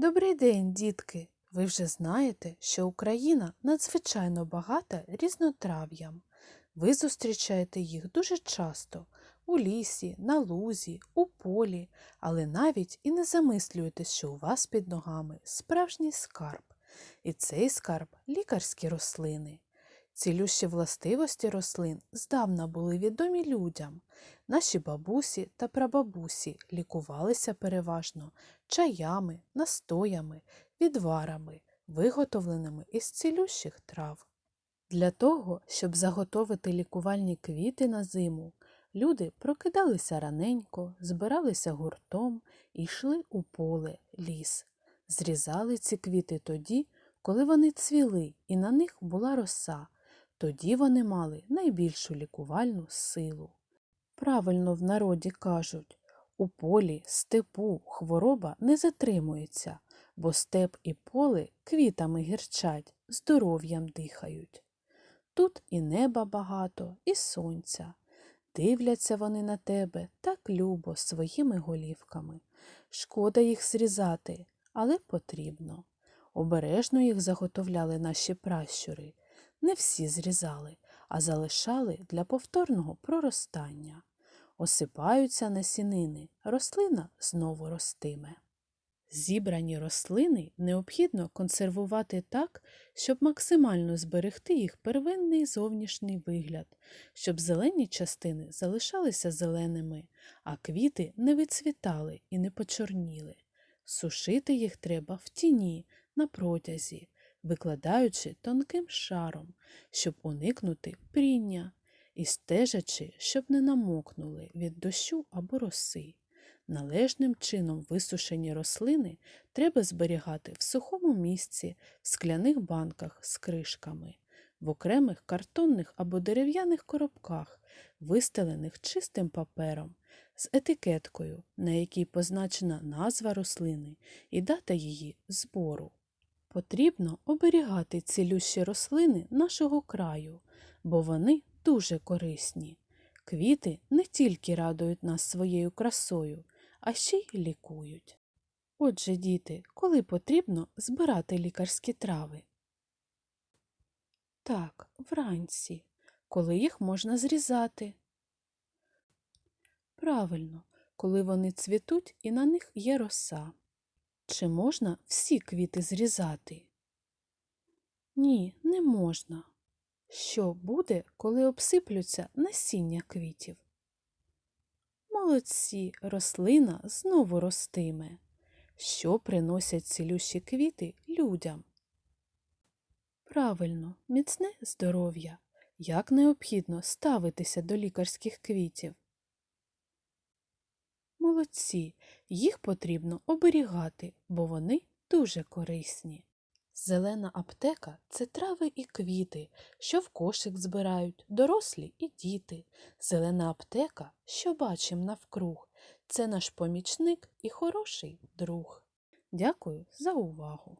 Добрий день, дітки! Ви вже знаєте, що Україна надзвичайно багата різнотрав'ям. Ви зустрічаєте їх дуже часто у лісі, на лузі, у полі, але навіть і не замислюєтесь, що у вас під ногами справжній скарб. І цей скарб лікарські рослини. Цілющі властивості рослин здавна були відомі людям. Наші бабусі та прабабусі лікувалися переважно чаями, настоями, відварами, виготовленими із цілющих трав. Для того, щоб заготовити лікувальні квіти на зиму, люди прокидалися раненько, збиралися гуртом і йшли у поле, ліс. Зрізали ці квіти тоді, коли вони цвіли і на них була роса. Тоді вони мали найбільшу лікувальну силу. Правильно в народі кажуть, у полі, степу хвороба не затримується, бо степ і поле квітами гірчать, здоров'ям дихають. Тут і неба багато, і сонця. Дивляться вони на тебе так любо своїми голівками. Шкода їх зрізати, але потрібно. Обережно їх заготовляли наші пращури. Не всі зрізали, а залишали для повторного проростання. Осипаються насінини, рослина знову ростиме. Зібрані рослини необхідно консервувати так, щоб максимально зберегти їх первинний зовнішній вигляд, щоб зелені частини залишалися зеленими, а квіти не відцвітали і не почорніли. Сушити їх треба в тіні на протязі, викладаючи тонким шаром, щоб уникнути пріння, і стежачи, щоб не намокнули від дощу або роси. Належним чином висушені рослини треба зберігати в сухому місці, в скляних банках з кришками, в окремих картонних або дерев'яних коробках, вистелених чистим папером, з етикеткою, на якій позначена назва рослини і дата її збору. Потрібно оберігати цілющі рослини нашого краю, бо вони дуже корисні. Квіти не тільки радують нас своєю красою, а ще й лікують. Отже, діти, коли потрібно збирати лікарські трави? Так, вранці, коли їх можна зрізати. Правильно, коли вони цвітуть і на них є роса. Чи можна всі квіти зрізати? Ні, не можна. Що буде, коли обсиплються насіння квітів? Молодці, рослина знову ростиме. Що приносять цілющі квіти людям? Правильно, міцне здоров'я. Як необхідно ставитися до лікарських квітів? Молодці, їх потрібно оберігати, бо вони дуже корисні. Зелена аптека це трави і квіти, що в кошик збирають дорослі і діти. Зелена аптека, що бачим навкруг, це наш помічник і хороший друг. Дякую за увагу!